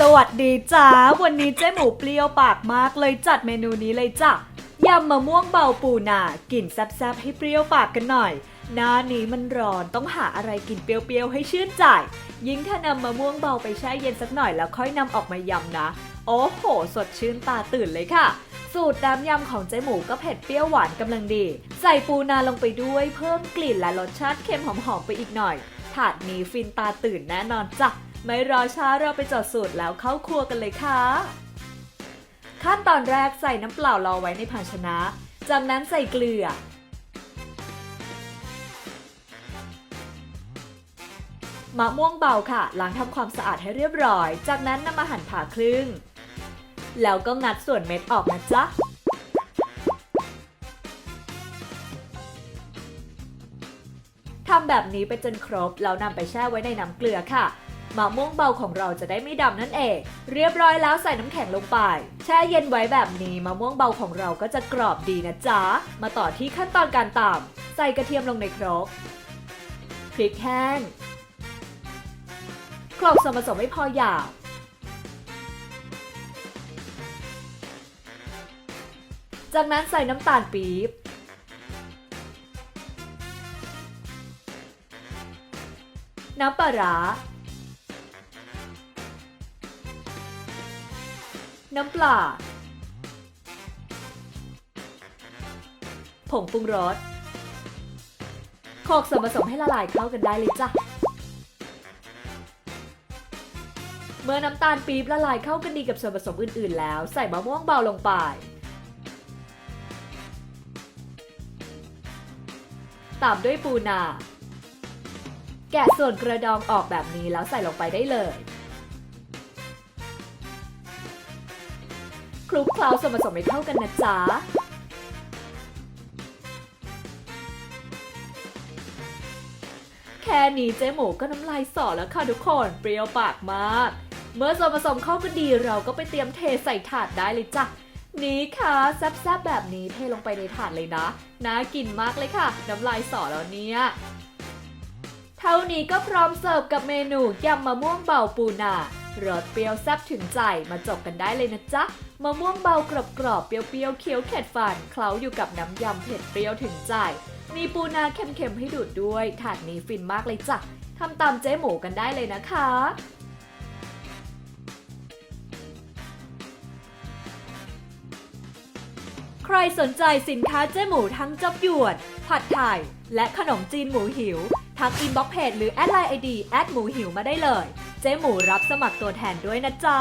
สวัสดีจ้า วันนี้เจ๊หมูเปรี้ยวปากมากเลยจัดเมนูนี้เลยจ้ะยำมะม่วงเบาปูนากลิ่นแซ่บๆให้เปรี้ยวปากกันหน่อย หน้านี้มันร้อนต้องหาอะไรกินเปรี้ยวๆให้ชื่นใจ ยิ่งถ้านำมะม่วงเบาไปแช่เย็นสักหน่อยแล้วค่อยนำออกมายำนะ โอ้โห สดชื่นตาตื่นเลยค่ะ สูตรน้ำยำของเจ๊หมูก็เผ็ดเปรี้ยวหวานกำลังดี ใส่ปูนาลงไปด้วยเพิ่มกลิ่นและรสชาติเค็มหอมๆไปอีกหน่อยถาดนี้ฟินตาตื่นแน่นอนจ้ะไม่รอช้าเราไปจดสูตรแล้วเข้าครัวกันเลยค่ะ ขั้นตอนแรกใส่น้ำเปล่ารอไว้ในภาชนะ จากนั้นใส่เกลือ มะม่วงเบาค่ะล้างทำความสะอาดให้เรียบร้อย จากนั้นนำมาหั่นผ่าครึ่ง แล้วก็งัดส่วนเม็ดออกนะจ๊ะทำแบบนี้ไปจนครบ แล้วนำไปแช่ไว้ในน้ำเกลือค่ะ มะม่วงเบาของเราจะได้ไม่ดำนั่นเอง เรียบร้อยแล้วใส่น้ำแข็งลงไป แช่เย็นไว้แบบนี้มะม่วงเบาของเราก็จะกรอบดีนะจ๊ะ มาต่อที่ขั้นตอนการตำใส่กระเทียมลงในครกพริกแห้งโคลกส่วนผสมให้พอหยาบจากนั้นใส่น้ำตาลปี๊บ น้ำปลาร้า น้ำปลา ผงปรุงรสโขกส่วนผสมให้ละลายเข้ากันได้เลยจ้ะ เมื่อน้ำตาลปี๊บละลายเข้ากันดีกับส่วนผสมอื่นๆ แล้ว ใส่มะม่วงเบาลงไป ตามด้วยปูนา แกะส่วนกระดองออกแบบนี้แล้วใส่ลงไปได้เลย คลุกเคล้าส่วนผสมให้เข้ากันนะจ๊ะแค่นี้เจ๊หมูก็น้ำลายสอแล้วค่ะทุกคนเปรี้ยวปากมาก เมื่อส่วนผสมเข้ากันดีเราก็ไปเตรียมเทใส่ถาดได้เลยจ้ะนี่ค่ะแซ่บๆแบบนี้เทลงไปในถาดเลยนะน่ากินมากเลยค่ะ น้ำลายสอแล้วเนี่ยเท่านี้ก็พร้อมเสิร์ฟกับเมนูยำมะม่วงเบาปูนา รสเปรี้ยวแซ่บถึงใจมาจบกันได้เลยนะจ๊ะมะม่วงเบากรอบๆเปรี้ยวๆเคี้ยวเข็ดฟันเคล้าอยู่กับน้ำยำเผ็ดเปรี้ยวถึงใจ มีปูนาเค็มๆให้ดูดด้วย ถาดนี้ฟินมากเลยจ้ะทำตามเจ๊หมูกันได้เลยนะคะใครสนใจสินค้าเจ๊หมูทั้งจับหยวน ผัดไทย และขนมจีนหมูหิว ทักอินบ็อกเพจหรือแอดไลน์ไอดีแอดหมูหิวมาได้เลย เจ๊หมูรับสมัครตัวแทนด้วยนะจ๊ะ